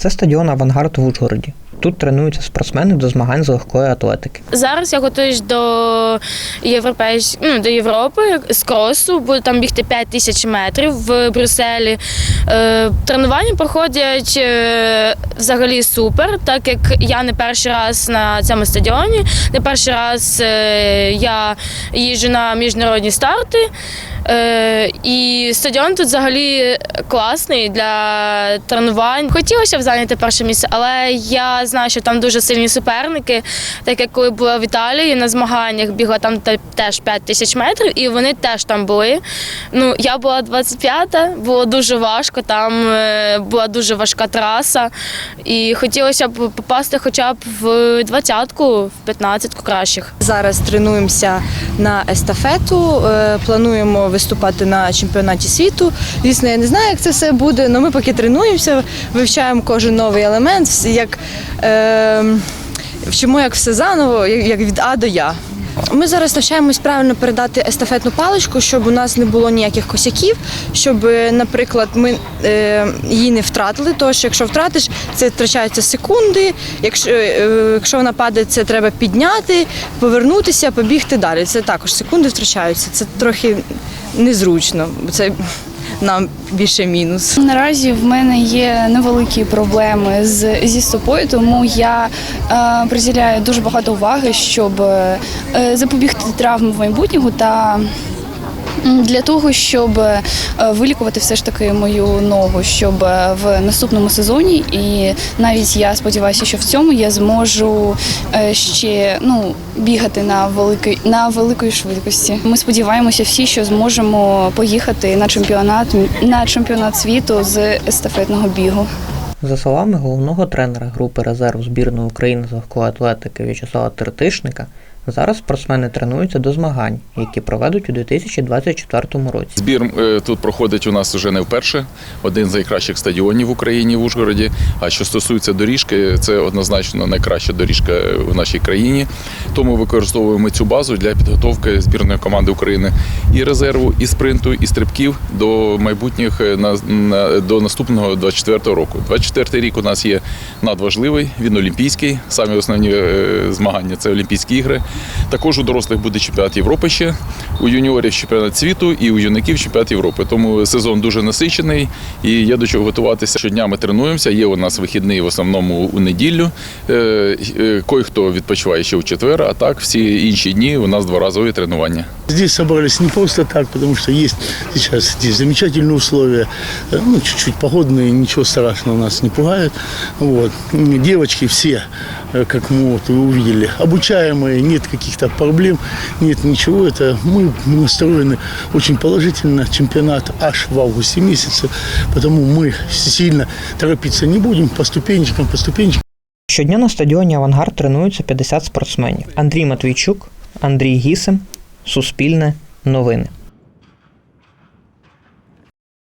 Це стадіон Авангард в Ужгороді. Тут тренуються спортсмени до змагань з легкої атлетики. Зараз я готуюсь до європейсь... ну, до Європи з кросу. Буду там бігти 5 тисяч метрів в Брюсселі. Е, тренування проходять е, взагалі супер, так як я не перший раз на цьому стадіоні, не перший раз е, я їжджу на міжнародні старти. І стадіон тут взагалі класний для тренувань. Хотілося б зайняти перше місце, але я знаю, що там дуже сильні суперники. Так як коли була в Італії на змаганнях, бігла там теж 5 тисяч метрів, і вони теж там були. Ну, я була 25-та, було дуже важко, там е, була дуже важка траса. І хотілося б попасти хоча б в 20-ку, в 15-ку кращих. Зараз тренуємося на естафету, е, плануємо виступати на чемпіонаті світу. Звісно, я не знаю, як це все буде, але ми поки тренуємося, вивчаємо кожен новий елемент, як е, вчимо як все заново, як від А до Я. Ми зараз навчаємось правильно передати естафетну паличку, щоб у нас не було ніяких косяків, щоб, е, наприклад, ми е, її не втратили. Тому що якщо втратиш, це втрачаються секунди. Якщо, е, якщо вона падає, це треба підняти, повернутися, побігти далі. Це також секунди втрачаються. Це трохи незручно, це нам більше мінус. Наразі в мене є невеликі проблеми з зі стопою, тому я е, приділяю дуже багато уваги, щоб е, запобігти травмам в майбутньому та для того, щоб е, вилікувати все ж таки мою ногу, щоб е, в наступному сезоні, і навіть я сподіваюся, що в цьому я зможу е, ще ну бігати на великій на великої швидкості. Ми сподіваємося всі, що зможемо поїхати на чемпіонат на чемпіонат світу з естафетного бігу. За словами головного тренера групи резерв збірної України з легкої атлетики В'ячеслава Тертишника, зараз спортсмени тренуються до змагань, які проведуть у 2024 році. Збір е, тут проходить у нас вже не вперше. Один з найкращих стадіонів в Україні в Ужгороді. А що стосується доріжки, це однозначно найкраща доріжка в нашій країні. Тому використовуємо цю базу для підготовки збірної команди України і резерву, і спринту, і стрибків до майбутніх е, на, до наступного 24 року. 24 рік у нас є надважливий. Він олімпійський. Самі основні е, змагання це Олімпійські ігри. Також у дорослих буде чемпіонат Європи ще, у юніорів чемпіонат світу і у юнаків чемпіонат Європи. Тому сезон дуже насичений і є до чого готуватися. Щодня ми тренуємося. Є у нас вихідний в основному у неділю. Е, е, Кой-хто відпочиває ще у четвер, а так всі інші дні у нас дворазові тренування. Здесь собрались не просто так, потому что есть сейчас здесь замечательные условия, э, ну, чуть-чуть погодные, ничего страшного нас не пугает. Вот. М, Девочки все, э, как мы вот вы увидели, обучаемые, нет каких-то проблем, нет ничего. Это мы настроены очень положительно. Чемпионат аж в августе месяце, потому мы сильно торопиться не будем, по ступенечкам, по ступенечкам. Щодня на стадіоні Авангард тренуються 50 спортсменів. Андрій Матвійчук, Андрій Гісем, Суспільне, Новини.